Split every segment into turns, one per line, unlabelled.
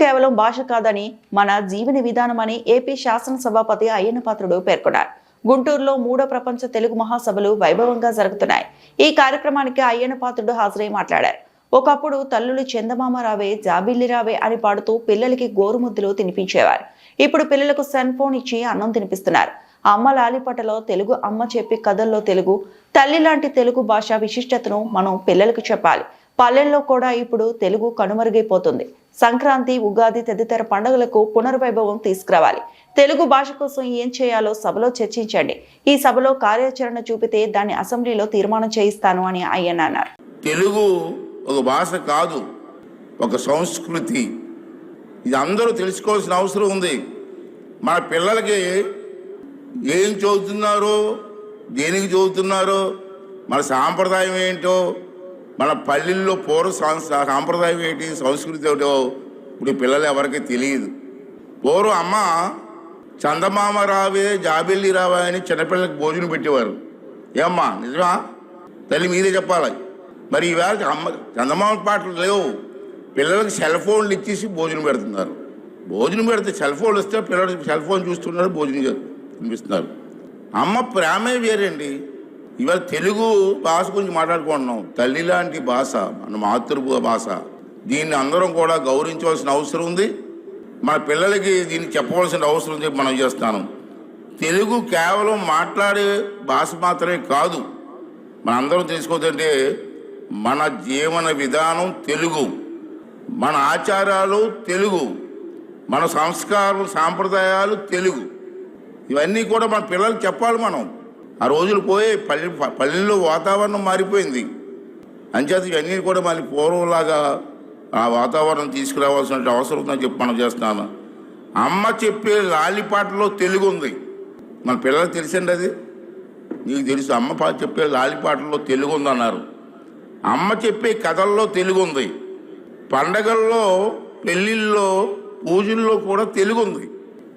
కేవలం భాష కాదని మన జీవన విధానమని ఏపీ శాసనసభాపతి అయ్యన్న పాత్రుడు పేర్కొన్నారు. గుంటూరులో మూడో ప్రపంచ తెలుగు మహాసభలు వైభవంగా జరుగుతున్నాయి. ఈ కార్యక్రమానికి అయ్యన్న పాత్రుడు హాజరై మాట్లాడారు. ఒకప్పుడు తల్లులు చందమామ రావే జాబిల్లి రావే అని పాడుతూ పిల్లలకి గోరుముద్దులు తినిపించేవారు. ఇప్పుడు పిల్లలకు సెల్ ఫోన్ ఇచ్చి అన్నం తినిపిస్తున్నారు. అమ్మ లాలిపటలో తెలుగు అమ్మ చెప్పి కథల్లో తెలుగు తల్లి లాంటి తెలుగు భాష విశిష్టతను మనం పిల్లలకు చెప్పాలి. పల్లెల్లో కూడా ఇప్పుడు తెలుగు కనుమరుగైపోతుంది. సంక్రాంతి ఉగాది తదితర పండుగలకు పునర్వైభవం తీసుకురావాలి. తెలుగు భాష కోసం ఏం చేయాలో సభలో చర్చించండి. ఈ సభలో కార్యాచరణ చూపితే దాన్ని అసెంబ్లీలో తీర్మానం చేయిస్తాను అని ఆయన అన్నారు.
తెలుగు ఒక భాష కాదు ఒక సంస్కృతి. ఇది అందరూ తెలుసుకోవాల్సిన అవసరం ఉంది. మన పిల్లలకి ఏం చదువుతున్నారో దేనికి చదువుతున్నారో మన సాంప్రదాయం ఏంటో మన పల్లెల్లో పూర్వ సాంప్రదాయం ఏంటి సంస్కృతి ఏమిటో ఇప్పుడు పిల్లలు ఎవరికి తెలియదు. పూర్వం అమ్మ చందమామ రావే జాబిల్లి రావా అని చిన్నపిల్లలకు భోజనం పెట్టేవారు. ఏమ్మా నిజమా? తల్లి మీరే చెప్పాలి? మరి ఈవేళ అమ్మ చందమామ పాటలు లేవు. పిల్లలకి సెల్ ఫోన్లు ఇచ్చేసి భోజనం పెడుతున్నారు. భోజనం పెడితే సెల్ ఫోన్లు వస్తే పిల్లలకి సెల్ ఫోన్ చూస్తున్నారు భోజనం చే- తినిపిస్తున్నారు అమ్మ ప్రేమే వేరండి. ఇవాళ తెలుగు భాష గురించి మాట్లాడుకుంటున్నాం. తల్లి లాంటి భాష మన మాతృ భాష. దీన్ని అందరం కూడా గౌరవించవలసిన అవసరం ఉంది. మన పిల్లలకి దీన్ని చెప్పవలసిన అవసరం ఉంది మనం చేస్తాను తెలుగు కేవలం మాట్లాడే భాష మాత్రమే కాదు. మనందరం తెలుసుకోవద్దంటే మన జీవన విధానం తెలుగు. మన ఆచారాలు తెలుగు. మన సంస్కారం సాంప్రదాయాలు తెలుగు. ఇవన్నీ కూడా మన పిల్లలకు చెప్పాలి మనం. ఆ రోజులు పోయి పల్లె పల్లెల్లో వాతావరణం మారిపోయింది. అంచేత ఇవన్నీ కూడా మళ్ళీ పూర్వంలాగా ఆ వాతావరణం తీసుకురావాల్సిన అవసరం ఉందని చెప్పి మనం చేస్తున్నాను. అమ్మ చెప్పే లాలిపాటలో తెలుగు ఉంది. మన పిల్లలకు తెలిసండి అది? నీకు తెలుసు అమ్మ పాట చెప్పే లాలిపాటల్లో తెలుగు ఉందన్నారు. అమ్మ చెప్పే కథల్లో తెలుగు ఉంది. పండగల్లో పెళ్ళిళ్ళలో పూజల్లో కూడా తెలుగు ఉంది.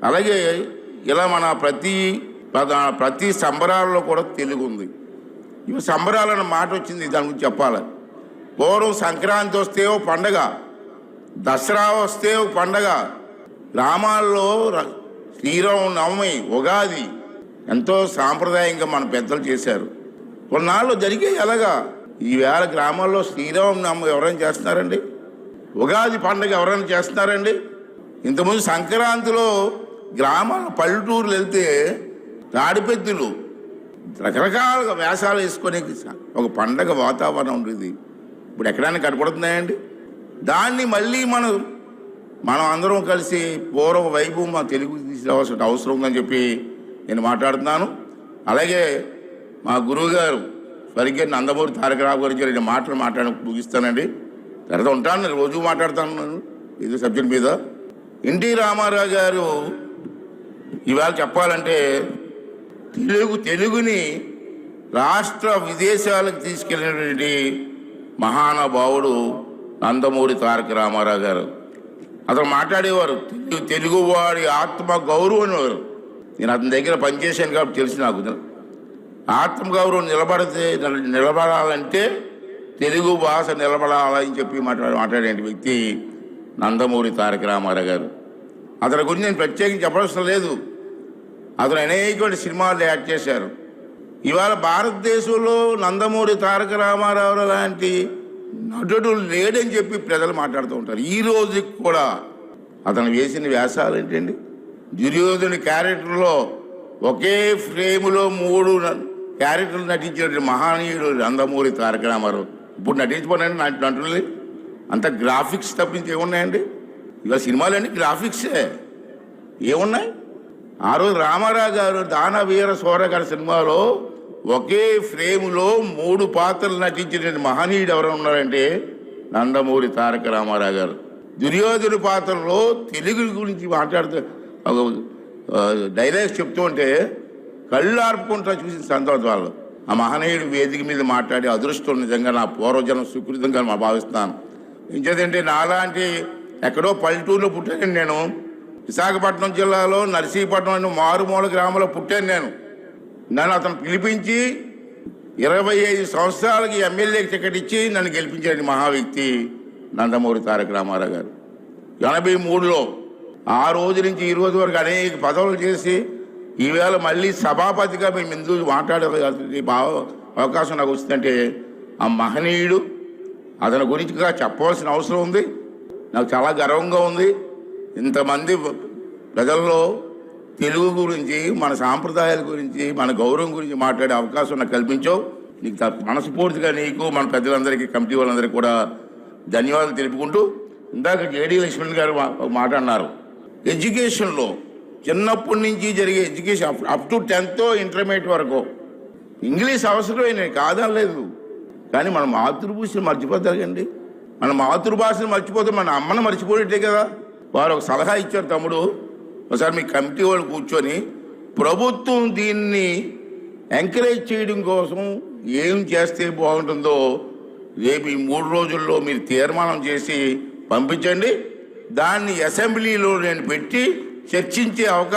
అలాగే ఇలా మన ప్రతి ప్రతి సంబరాల్లో కూడా తెలుగు ఉంది ఇవి సంబరాలన్న మాట వచ్చింది దాని గురించి చెప్పాలి. పూర్వం సంక్రాంతి వస్తే ఓ పండగ దసరా వస్తే ఒక పండగ గ్రామాల్లో ర- శ్రీరామనవమి ఉగాది ఎంతో సాంప్రదాయంగా మన పెద్దలు చేశారు. కొన్నాళ్ళు జరిగే ఎలాగా ఈవేళ గ్రామాల్లో శ్రీరామనవమి ఎవరైనా చేస్తున్నారండి? ఉగాది పండుగ ఎవరైనా చేస్తున్నారండి? ఇంతకుముందు సంక్రాంతిలో గ్రామాల పల్లెటూరులు వెళ్తే తాడిపెద్దులు రకరకాలుగా వేషాలు వేసుకునే ఒక పండగ వాతావరణం ఉండేది. ఇప్పుడు ఎక్కడైనా కనపడుతున్నాయండి? దాన్ని మళ్ళీ మనం మనం అందరం కలిసి పూర్వ వైభవం మా తెలుగు తీసుకురావాల్సిన అవసరం ఉందని చెప్పి నేను మాట్లాడుతున్నాను. అలాగే మా గురువు గారు స్వర్గీయ నందమూరి తారక రావు గారి రెండు మాటలు మాట్లాడి ముగిస్తానండి. తర్వాత ఉంటాను నేను రోజు మాట్లాడుతాను ఇది సబ్జెక్ట్ మీద. ఎన్టీ రామారావు గారు ఇవాళ చెప్పాలంటే తెలుగు తెలుగుని రాష్ట్ర విదేశాలకు తీసుకెళ్ళినటువంటి మహానుభావుడు నందమూరి తారక రామారావు గారు. అతను మాట్లాడేవారు తెలుగు తెలుగువాడి ఆత్మ గౌరవం అనేవారు నేను అతని దగ్గర పనిచేశాను కాబట్టి తెలిసి నాకు. ఆత్మ గౌరవం నిలబడితే నిలబడాలంటే తెలుగు భాష నిలబడాలని చెప్పి మాట్లాడే మాట్లాడే వ్యక్తి నందమూరి తారక రామారావు గారు. అతని గురించి నేను ప్రత్యేకించి చెప్పవలసిన లేదు. అతను అనేకమైన సినిమాలు యాక్ట్ చేశారు. ఇవాళ భారతదేశంలో నందమూరి తారక రామారావు లాంటి నటుడు లేడని చెప్పి ప్రజలు మాట్లాడుతూ ఉంటారు. ఈ రోజుకి కూడా అతను వేసిన వ్యాసాలు ఏంటండి? దుర్యోధని క్యారెక్టర్లో ఒకే ఫ్రేములో మూడు క్యారెక్టర్లు నటించిన మహానీయుడు నందమూరి తారక రామారావు. ఇప్పుడు నటించబోనండి నటులు అంత గ్రాఫిక్స్ తప్పించి ఏమున్నాయండి? ఇవాళ సినిమాలన్నీ గ్రాఫిక్సే. ఏమున్నాయి? ఆ రోజు రామారావు గారు దానవీర సోరగారి సినిమాలో ఒకే ఫ్రేములో మూడు పాత్రలు నటించిన మహనీయుడు ఎవరు ఉన్నారంటే నందమూరి తారక రామారావు గారు. దుర్యోధన పాత్రలో తెలుగు గురించి మాట్లాడుతూ ఒక డైలాగ్స్ చెప్తూ ఉంటే కళ్ళు ఆర్పుకుంటా చూసిన సంతోషం వాళ్ళు ఆ మహనీయుడు వేదిక మీద మాట్లాడే అదృష్టం నిజంగా నా పూర్వజనం సుకృతంగా మా భావిస్తున్నాను. ఇంకేదంటే నాలాంటి ఎక్కడో పల్లెటూరులో పుట్టాను నేను. విశాఖపట్నం జిల్లాలో నర్సీపట్నం అనే మారుమూల గ్రామంలో పుట్టాను నేను. నన్ను అతను పిలిపించి ఇరవై ఐదు సంవత్సరాలకి ఎమ్మెల్యే టికెట్ ఇచ్చి నన్ను గెలిపించాడు మహా వ్యక్తి నందమూరి తారక రామారావు గారు. ఎనభై మూడులో ఆ రోజు నుంచి ఈ రోజు వరకు అనేక పదవులు చేసి ఈవేళ మళ్ళీ సభాపతిగా మేము ఎందుకు మాట్లాడే భావ- అవకాశం నాకు వస్తుందంటే ఆ మహనీయుడు అతని గురించిగా చెప్పవలసిన అవసరం ఉంది. నాకు చాలా గర్వంగా ఉంది. ఇంతమంది ప్రజల్లో తెలుగు గురించి మన సాంప్రదాయాల గురించి మన గౌరవం గురించి మాట్లాడే అవకాశం నాకు కల్పించావు. నీకు మనస్ఫూర్తిగా నీకు మన పెద్దలందరికీ కమిటీ వాళ్ళందరికీ కూడా ధన్యవాదాలు తెలుపుకుంటూ ఇందాక జేడీ లక్ష్మణ్ గారు ఒక మాట అన్నారు. ఎడ్యుకేషన్లో చిన్నప్పటి నుంచి జరిగే education up- to tenth intermediate వరకు ఇంగ్లీష్ అవసరమే కాదనలేదు కానీ మన మాతృభూషను మర్చిపోతారండి మన మాతృభాషను మర్చిపోతే మన అమ్మను మర్చిపోయేట్టే కదా. వారు ఒక సలహా ఇచ్చారు తమ్ముడు. ఒకసారి మీ కమిటీ వాళ్ళు కూర్చొని ప్రభుత్వం దీన్ని ఎంకరేజ్ చేయడం కోసం ఏం చేస్తే బాగుంటుందో రేపు ఈ మూడు రోజుల్లో మీరు తీర్మానం చేసి పంపించండి. దాన్ని అసెంబ్లీలో నేను పెట్టి చర్చించే అవకాశం